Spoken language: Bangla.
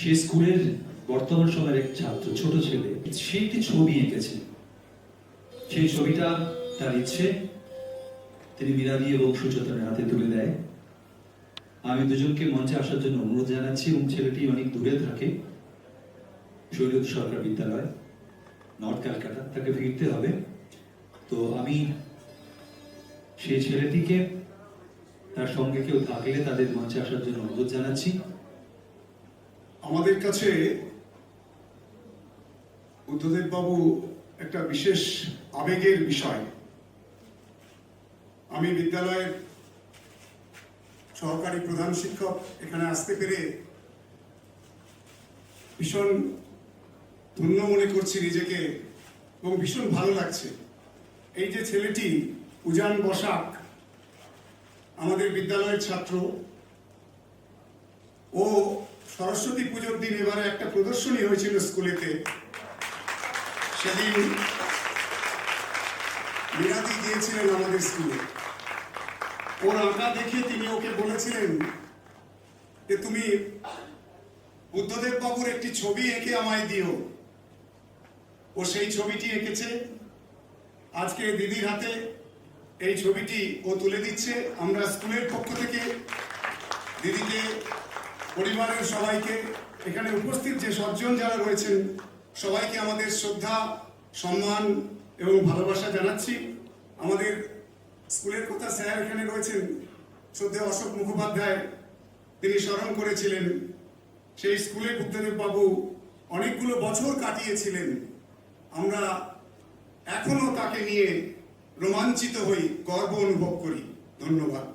সে স্কুলের বর্তমান সময়ের এক ছাত্র, ছোট ছেলে, সে একটি ছবি এঁকেছে সেই ছবিটা তার ইচ্ছে, তিনি বিরাগী এবং সুচেতনের হাতে তুলে দেয়। আমি দুজনকে মঞ্চে আসার জন্য অনুরোধ জানাচ্ছি এবং ছেলেটি অনেক দূরে থাকে। শৈলত সরকার বিদ্যালয়, নর্থ ক্যালকাটা, তাকে ফিরতে হবে। তো আমি সেই ছেলেটিকে, তার সঙ্গে কেউ থাকলে তাদের মঞ্চে আসার জন্য অনুরোধ জানাচ্ছি। আমাদের কাছে বুদ্ধদেব বাবু একটা বিশেষ আবেগের বিষয়। আমি বিদ্যালয়ের সহকারী প্রধান শিক্ষক এখানে আসতে পেরে ভীষণ ধন্য মনে করছি নিজেকে, এবং ভীষণ ভালো লাগছে। এই যে ছেলেটি, উজান বসাক, আমাদের বিদ্যালয়ের ছাত্র, ও সরস্বতী পুজোর দিন এবারে একটা প্রদর্শনী হয়েছিল স্কুলেতে। সেদিন মিরাদি গিয়েছিলেন আমাদের স্কুলে। ওর আঁকা দেখে তিনি ওকে বলেছিলেন যে, তুমি বুদ্ধদেব বাবুর একটি ছবি এঁকে আমায় দিও। ও সেই ছবিটি এঁকেছে। আজকে দিদির হাতে এই ছবিটি ও তুলে দিচ্ছে। আমরা স্কুলের পক্ষ থেকে দিদিকে, পরিবারের সবাইকে, এখানে উপস্থিত যে সজ্জন যারা রয়েছেন, সবাইকে আমাদের শ্রদ্ধা, সম্মান এবং ভালোবাসা জানাচ্ছি। আমাদের স্কুলের কথা স্যার এখানে রয়েছেন। শ্রদ্ধা অশোক মুখোপাধ্যায়, তিনি স্মরণ করেছিলেন। সেই স্কুলে বুদ্ধদেব বাবু অনেকগুলো বছর কাটিয়েছিলেন। আমরা এখনও তাকে নিয়ে রোমাঞ্চিত হই গর্ব অনুভব করি। ধন্যবাদ।